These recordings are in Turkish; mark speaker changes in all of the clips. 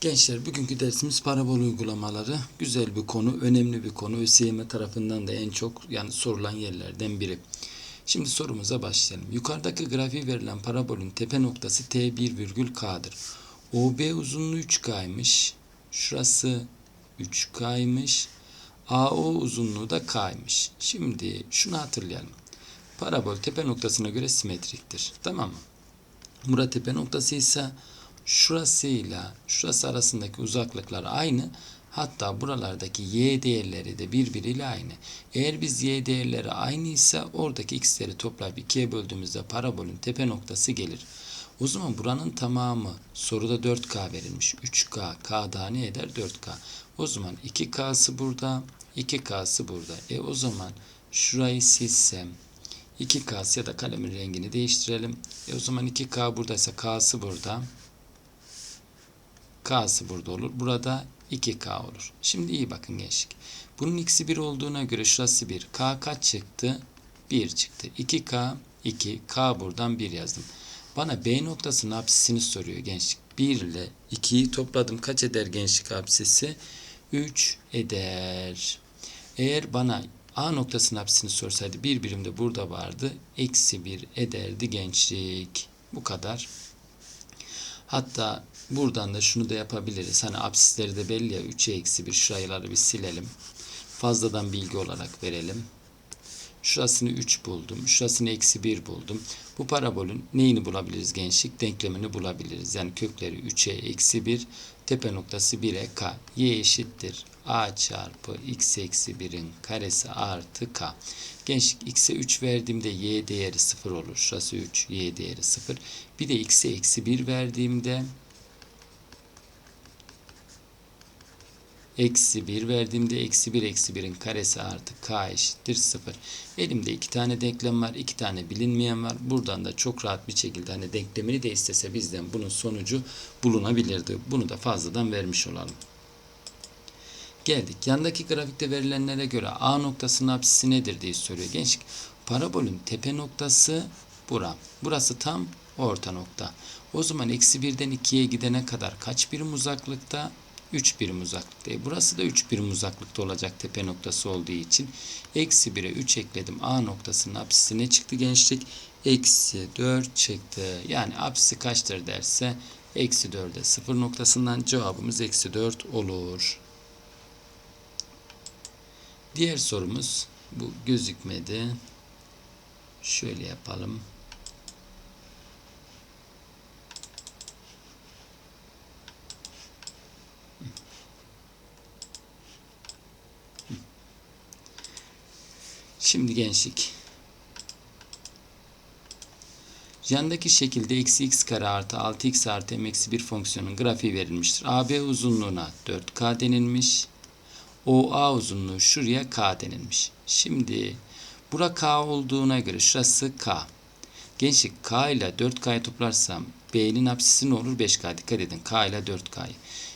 Speaker 1: Gençler bugünkü dersimiz parabol uygulamaları. Güzel bir konu, önemli bir konu. ÖSYM tarafından da en çok yani sorulan yerlerden biri. Şimdi sorumuza başlayalım. Yukarıdaki grafiği verilen parabolün tepe noktası T1 virgül K'dır. OB uzunluğu 3K'ymış. Şurası 3K'ymış. AO uzunluğu da K'ymış. Şimdi şunu hatırlayalım. Parabol tepe noktasına göre simetriktir. Tamam mı? Murat tepe noktası ise şurasıyla şurası arasındaki uzaklıklar aynı. Hatta buralardaki y değerleri de birbiriyle aynı. Eğer biz y değerleri aynıysa oradaki x'leri toplayıp ikiye böldüğümüzde parabolün tepe noktası gelir. O zaman buranın tamamı soruda 4K verilmiş. 3K, K daha ne eder? 4K. O zaman 2K'sı burada, 2K'sı burada. E o zaman şurayı silsem 2K'sı ya da kalemin rengini değiştirelim. E o zaman 2K buradaysa K'sı burada. K'sı burada olur. Burada 2K olur. Şimdi iyi bakın gençlik. Bunun x'i 1 olduğuna göre şurası 1. K kaç çıktı? 1 çıktı. 2K 2. K buradan 1 yazdım. Bana B noktasının apsisini soruyor gençlik. 1 ile 2'yi topladım. Kaç eder gençlik apsisi? 3 eder. Eğer bana A noktasının apsisini sorsaydı bir birim de burada vardı. Eksi 1 ederdi gençlik. Bu kadar. Hatta buradan da şunu da yapabiliriz. Hani apsisleri de belli ya 3'e eksi 1 şuraları bir silelim. Fazladan bilgi olarak verelim. Şurasını 3 buldum. Şurasını eksi 1 buldum. Bu parabolün neyini bulabiliriz gençlik? Denklemini bulabiliriz. Yani kökleri 3'e eksi 1. Tepe noktası 1'e k. y eşittir. a çarpı x eksi 1'in karesi artı k. Gençlik x'e 3 verdiğimde y değeri 0 olur. Şurası 3. y değeri 0. Bir de x'e eksi 1 verdiğimde eksi 1 verdiğimde eksi 1 eksi 1'in karesi artı k eşittir 0. Elimde iki tane denklem var. iki tane bilinmeyen var. Buradan da çok rahat bir şekilde hani denklemini de istese bizden bunun sonucu bulunabilirdi. Bunu da fazladan vermiş olalım. Geldik. Yandaki grafikte verilenlere göre A noktasının apsisi nedir diye soruyor gençlik. Parabolün tepe noktası bura. Burası tam orta nokta. O zaman eksi 1'den 2'ye gidene kadar kaç birim uzaklıkta? 3 birim uzaklıkta. E burası da 3 birim uzaklıkta olacak tepe noktası olduğu için. Eksi 1'e 3 ekledim. A noktasının apsisi ne çıktı gençlik? Eksi 4 çıktı. Yani apsisi kaçtır derse eksi 4'e 0 noktasından cevabımız eksi 4 olur. Diğer sorumuz bu gözükmedi. Şöyle yapalım. Şimdi gençlik. Yandaki şekilde eksi x kare artı 6x artı m eksi 1 fonksiyonun grafiği verilmiştir. AB uzunluğuna 4k denilmiş. OA uzunluğu şuraya k denilmiş. Şimdi bura k olduğuna göre şurası k. Gençlik k ile 4k'yı toplarsam b'nin apsisi ne olur? 5k. Dikkat edin k ile 4k'yı.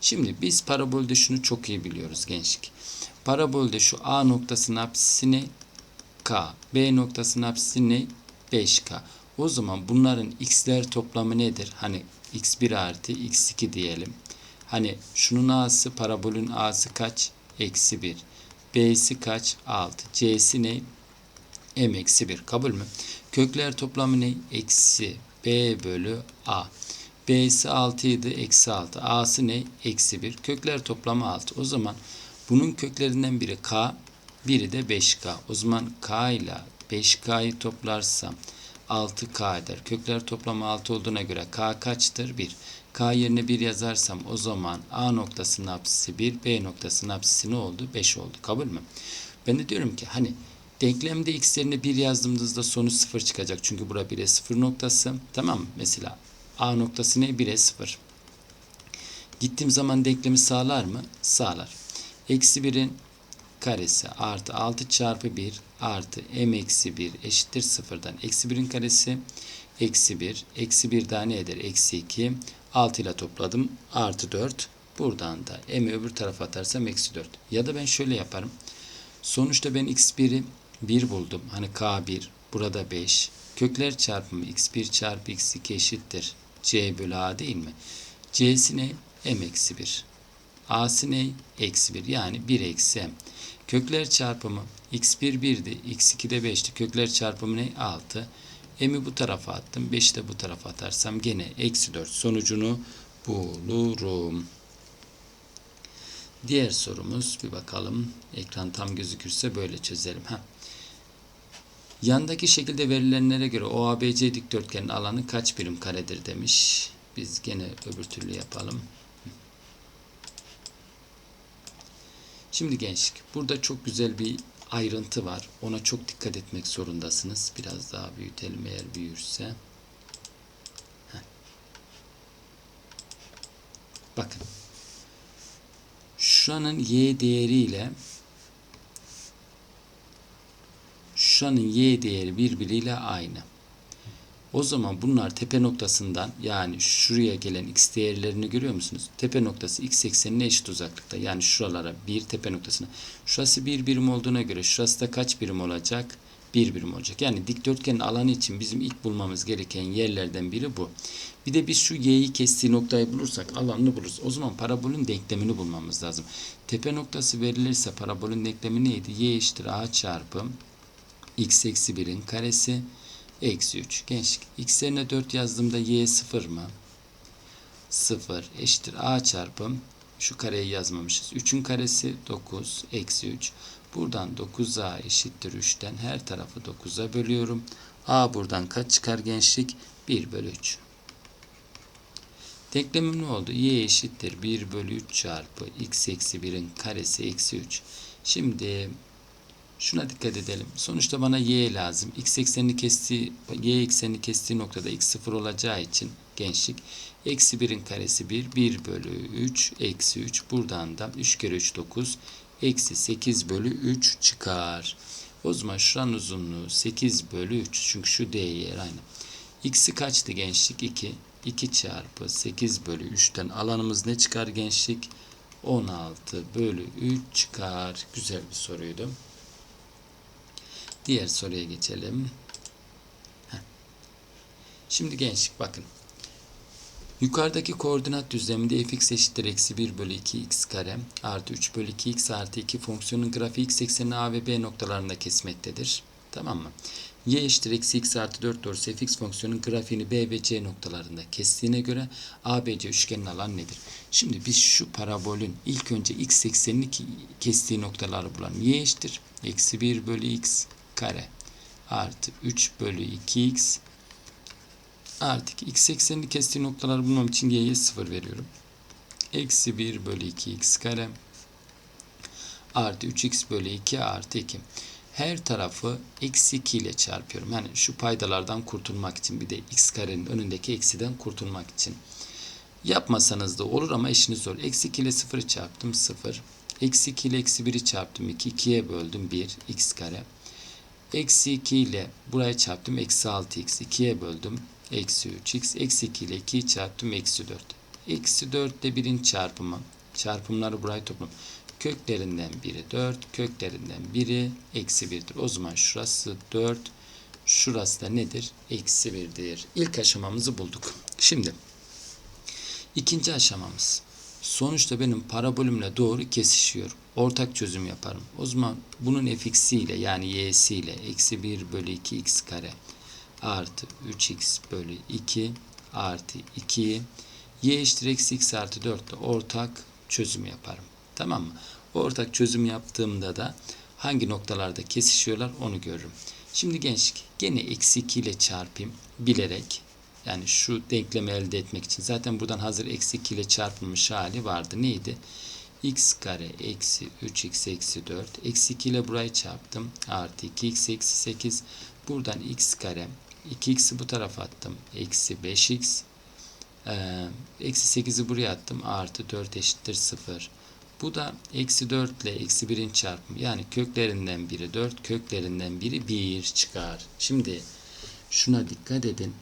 Speaker 1: Şimdi biz parabolde şunu çok iyi biliyoruz gençlik. Parabolde şu a noktasının apsisi ne? K. B noktasının apsisi ne? 5k. O zaman bunların x'ler toplamı nedir? Hani x1 artı x2 diyelim. Hani şunun a'sı parabolün a'sı kaç? Eksi 1. B'si kaç? 6. C'si ne? M eksi 1. Kabul mü? Kökler toplamı ne? Eksi B bölü A. B'si 6 idi. Eksi 6. A'sı ne? Eksi 1. Kökler toplamı 6. O zaman bunun köklerinden biri K. Biri de 5K. O zaman K ile 5K'yı toplarsam 6K eder. Kökler toplamı 6 olduğuna göre K kaçtır? 1. K yerine 1 yazarsam o zaman A noktasının apsisi 1, B noktasının apsisi ne oldu? 5 oldu. Kabul mü? Ben de diyorum ki hani denklemde x yerine 1 yazdığımızda sonuç 0 çıkacak. Çünkü bura 1'e 0 noktası. Tamam mı? Mesela A noktası ne? 1'e 0. Gittiğim zaman denklemi sağlar mı? Sağlar. Eksi 1'in karesi artı 6 çarpı 1 artı m eksi 1 eşittir 0'dan. Eksi 1'in karesi eksi 1. Eksi 1 daha ne eder? Eksi 2. 6 ile topladım. Artı 4. Buradan da m'i öbür tarafa atarsam eksi 4. Ya da ben şöyle yaparım. Sonuçta ben x1'i 1 buldum. Hani k1. Burada 5. Kökler çarpımı x1 çarpı x2 eşittir. c bölü a değil mi? c'si ne? m eksi 1. A'sı ne? Eksi 1. Yani 1 eksi m. Kökler çarpımı x1 1'di. x2 de 5'ti. Kökler çarpımı ne? 6. M'i bu tarafa attım. 5'i de bu tarafa atarsam gene eksi 4 sonucunu bulurum. Diğer sorumuz bir bakalım. Ekran tam gözükürse böyle çözelim. Ha. Yandaki şekilde verilenlere göre OABC dikdörtgenin alanı kaç birim karedir demiş. Biz gene öbür türlü yapalım. Şimdi gençlik burada çok güzel bir ayrıntı var. Ona çok dikkat etmek zorundasınız. Biraz daha büyütelim eğer büyürse. Heh. Bakın. Şuranın y değeriyle şuranın y değeri birbiriyle aynı. O zaman bunlar tepe noktasından yani şuraya gelen x değerlerini görüyor musunuz? Tepe noktası x eksenine eşit uzaklıkta. Yani şuralara bir tepe noktasına. Şurası bir birim olduğuna göre şurası da kaç birim olacak? Bir birim olacak. Yani dikdörtgenin alanı için bizim ilk bulmamız gereken yerlerden biri bu. Bir de biz şu y'yi kestiği noktayı bulursak alanını buluruz. O zaman parabolün denklemini bulmamız lazım. Tepe noktası verilirse parabolün denklemi neydi? y eşittir a çarpı x eksi 1'in karesi eksi 3. Gençlik. X yerine 4 yazdığımda y 0 mı? 0 eşittir a çarpım. Şu kareyi yazmamışız. 3'ün karesi 9 eksi 3. Buradan 9a eşittir 3'ten her tarafı 9'a bölüyorum. a buradan kaç çıkar gençlik? 1 bölü 3. Denklemim ne oldu? y eşittir 1 bölü 3 çarpı x eksi 1'in karesi eksi 3. Şimdi Şuna dikkat edelim. Sonuçta bana y lazım. X eksenini kestiği, y eksenini kestiği noktada x sıfır olacağı için gençlik. Eksi 1'in karesi 1. 1 bölü 3. Eksi 3. Buradan da 3 kere 3 9. Eksi 8 bölü 3 çıkar. O zaman şuranın uzunluğu 8 bölü 3. Çünkü şu d yer aynı. X'i kaçtı gençlik? 2. 2 çarpı 8 bölü 3'ten alanımız ne çıkar gençlik? 16 bölü 3 çıkar. Güzel bir soruydu. Diğer soruya geçelim. Şimdi gençlik bakın. Yukarıdaki koordinat düzleminde fx eşittir eksi 1 bölü 2 x kare artı 3 bölü 2 x artı 2 fonksiyonun grafiği x eksenini a ve b noktalarında kesmektedir. Tamam mı? y eşittir eksi x artı 4 doğrusu fx fonksiyonun grafiğini b ve c noktalarında kestiğine göre ABC üçgenin alan nedir? Şimdi biz şu parabolün ilk önce x eksenini kestiği noktaları bulalım. y eşittir eksi 1 bölü x kare artı 3 bölü 2x artı x eksenini kestiği noktaları bulmam için y'ye 0 veriyorum. Eksi 1 bölü 2x kare artı 3x bölü 2 artı 2. Her tarafı eksi 2 ile çarpıyorum. Yani şu paydalardan kurtulmak için bir de x karenin önündeki eksiden kurtulmak için. Yapmasanız da olur ama işiniz zor. Eksi 2 ile 0'ı çarptım 0. Eksi 2 ile eksi 1'i çarptım 2. 2'ye böldüm 1 x kare. Eksi 2 ile buraya çarptım. Eksi 6x. 2'ye böldüm. Eksi 3x. Eksi 2 ile 2'yi çarptım. Eksi 4. Eksi 4 ile 1'in çarpımı. Çarpımları buraya toplam. Köklerinden biri 4. Köklerinden biri eksi 1'dir. O zaman şurası 4. Şurası da nedir? Eksi 1'dir. İlk aşamamızı bulduk. Şimdi ikinci aşamamız. Sonuçta benim parabolümle doğru kesişiyor. Ortak çözüm yaparım. O zaman bunun fx'i ile yani y'si ile eksi 1 bölü 2 x kare artı 3x bölü 2 artı 2'yi y eşittir eksi x artı 4 ile ortak çözüm yaparım. Tamam mı? Ortak çözüm yaptığımda da hangi noktalarda kesişiyorlar onu görürüm. Şimdi gençlik gene eksi 2 ile çarpayım bilerek yani şu denklemi elde etmek için. Zaten buradan hazır eksi 2 ile çarpılmış hali vardı. Neydi? x kare eksi 3x eksi 4. Eksi 2 ile burayı çarptım. Artı 2x eksi 8. Buradan x kare. 2x'i bu tarafa attım. Eksi 5x. Ee, eksi 8'i buraya attım. Artı 4 eşittir 0. Bu da eksi 4 ile eksi 1'in çarpımı. Yani köklerinden biri 4, köklerinden biri 1 çıkar. Şimdi şuna dikkat edin.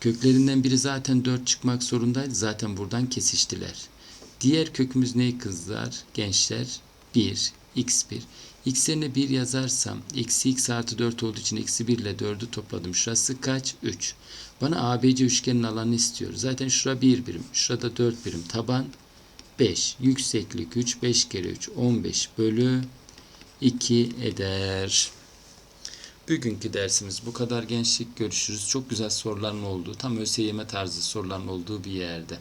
Speaker 1: Köklerinden biri zaten 4 çıkmak zorundaydı. Zaten buradan kesiştiler. Diğer kökümüz ne kızlar? Gençler 1, x1. x yerine 1 yazarsam eksi x artı 4 olduğu için eksi 1 ile 4'ü topladım. Şurası kaç? 3. Bana ABC üçgenin alanını istiyor. Zaten şura 1 birim. Şurada 4 birim. Taban 5. Yükseklik 3. 5 kere 3 15 bölü 2 eder. Bugünkü dersimiz bu kadar gençlik. Görüşürüz. Çok güzel soruların olduğu, tam ÖSYM tarzı soruların olduğu bir yerde.